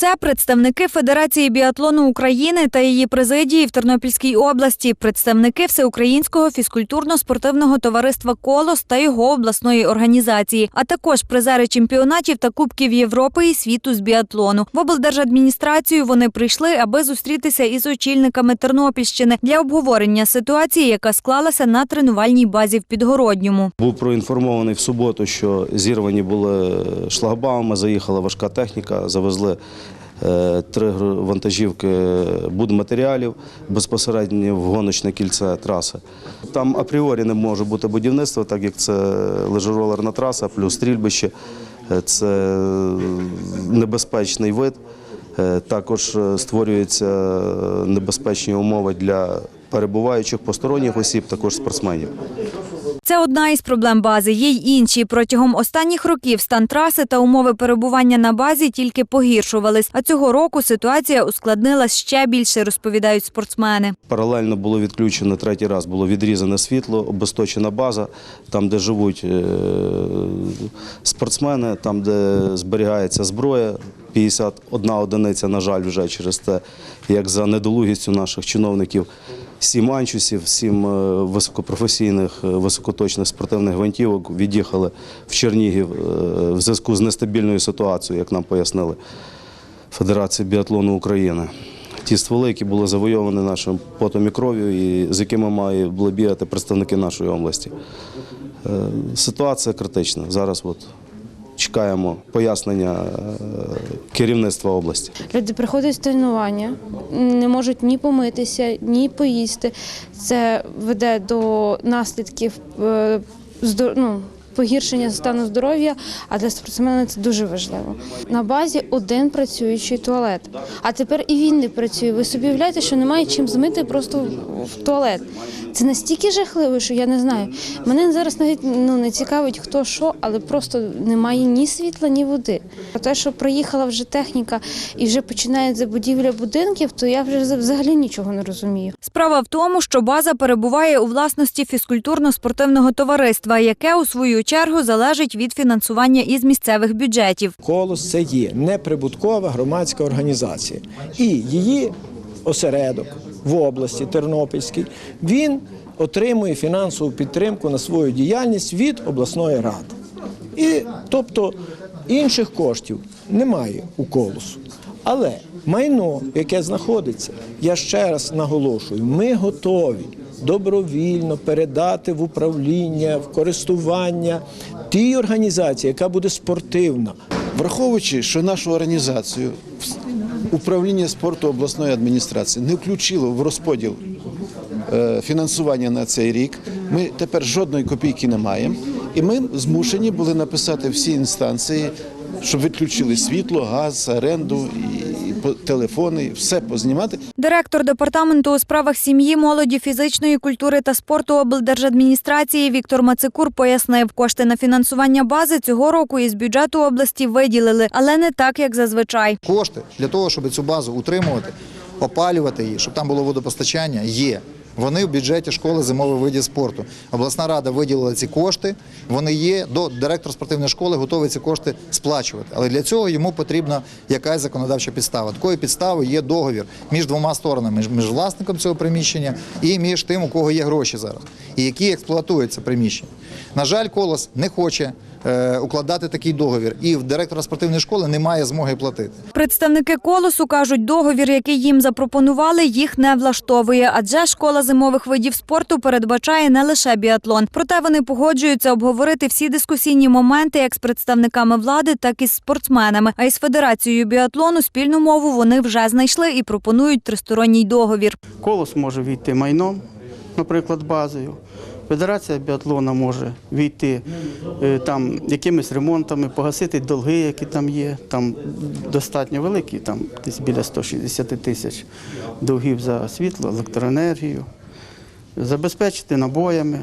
Це представники Федерації біатлону України та її президії в Тернопільській області, представники Всеукраїнського фізкультурно-спортивного товариства Колос та його обласної організації, а також призери чемпіонатів та кубків Європи і світу з біатлону. В облдержадміністрацію вони прийшли, аби зустрітися із очільниками Тернопільщини для обговорення ситуації, яка склалася на тренувальній базі в Підгородньому. Був проінформований в суботу, що зірвані були шлагбауми, заїхала важка техніка, завезли три вантажівки будматеріалів безпосередньо в гоночне кільце траси. Там апріорі не може бути будівництво, так як це лижеролерна траса, плюс стрільбище. Е, Це небезпечний вид. Е, Також е, створюються небезпечні умови для перебуваючих посторонніх осіб, також спортсменів. Це одна із проблем бази. Є й інші. Протягом останніх років стан траси та умови перебування на базі тільки погіршувались. А цього року ситуація ускладнилась ще більше, розповідають спортсмени. Паралельно було відключено третій раз, було відрізане світло, обесточена база, там, де живуть е, спортсмени, там, де зберігається зброя. 51 одиниця, на жаль, вже через те, як за недолугістю наших чиновників, сім анчусів, сім е, високопрофесійних, е, високоточних спортивних гвинтівок від'їхали в Чернігів е, в зв'язку з нестабільною ситуацією, як нам пояснили Федерації біатлону України. Ті стволи, які були завойовані нашим потом і кров'ю, і з якими мають бігати представники нашої області. Ситуація критична. Зараз от чекаємо пояснення керівництва області. Люди приходять з тренування, не можуть ні помитися, ні поїсти. Це веде до наслідків е, ну, погіршення стану здоров'я, а для спортсмена це дуже важливо. На базі один працюючий туалет, а тепер і він не працює. Ви собі уявляєте, що немає чим змити просто в- туалет. Це настільки жахливо, що я не знаю. Мене зараз навіть ну, не цікавить, хто що, але просто немає ні світла, ні води. Про те, що приїхала вже техніка і вже починається будівля будинків, то я вже взагалі нічого не розумію. Справа в тому, що база перебуває у власності фізкультурно-спортивного товариства, яке у свою чергу залежить від фінансування із місцевих бюджетів. Колос це є неприбуткова громадська організація. І її осередок в області Тернопільській він отримує фінансову підтримку на свою діяльність від обласної ради. І тобто інших коштів немає у колосу. Але майно, яке знаходиться, я ще раз наголошую, ми готові добровільно передати в управління, в користування тій організації, яка буде спортивна. Враховуючи, що нашу організацію управління спорту обласної адміністрації не включило в розподіл е, фінансування на цей рік, ми тепер жодної копійки не маємо, і ми змушені були написати всі інстанції, щоб відключили світло, газ, оренду і телефони, все познімати. Директор департаменту у справах сім'ї, молоді, фізичної культури та спорту облдержадміністрації Віктор Мацикур пояснив, кошти на фінансування бази цього року із бюджету області виділили, але не так, як зазвичай. Кошти для того, щоб цю базу утримувати, опалювати її, щоб там було водопостачання, є. Вони в бюджеті школи зимових видів спорту. Обласна рада виділила ці кошти. Вони є. До директор спортивної школи готовий ці кошти сплачувати. Але для цього йому потрібна якась законодавча підстава. Такою підставою є договір між двома сторонами, між, власником цього приміщення і між тим, у кого є гроші зараз, і які експлуатують це приміщення. На жаль, колос не хоче укладати такий договір, і в директора спортивної школи немає змоги платити. Представники колосу кажуть, договір, який їм запропонували, їх не влаштовує, адже школа зимових видів спорту передбачає не лише біатлон. Проте вони погоджуються обговорити всі дискусійні моменти як з представниками влади, так і з спортсменами. А із федерацією біатлону спільну мову вони вже знайшли і пропонують тристоронній договір. Колос може війти майном, наприклад, базою. Федерація біатлона може війти е, там якимись ремонтами, погасити долги, які там є. Там достатньо великі, там десь біля 160 тисяч довгів за світло, електроенергію, забезпечити набоями.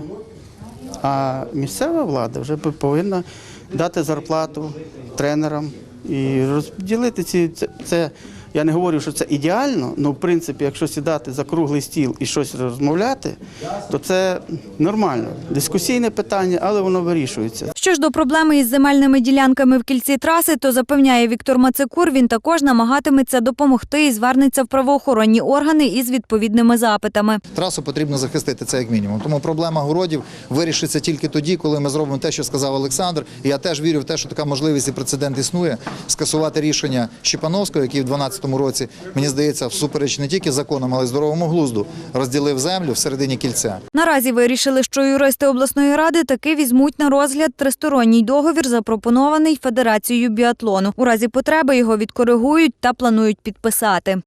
А місцева влада вже повинна дати зарплату тренерам і розділити ці це Я не говорю, що це ідеально, але в принципі, якщо сідати за круглий стіл і щось розмовляти, то це нормально. Дискусійне питання, але воно вирішується. Що ж до проблеми із земельними ділянками в кільці траси, то запевняє Віктор Мацекур, він також намагатиметься допомогти і звернеться в правоохоронні органи із відповідними запитами. Трасу потрібно захистити це як мінімум. Тому проблема городів вирішиться тільки тоді, коли ми зробимо те, що сказав Олександр. І я теж вірю в те, що така можливість і прецедент існує скасувати рішення Щепановського, який в 2012 році, мені здається, всупереч не тільки законам, але й здоровому глузду розділив землю всередині кільця. Наразі вирішили, що юристи обласної ради таки візьмуть на розгляд тристоронній договір, запропонований Федерацією біатлону. У разі потреби його відкоригують та планують підписати.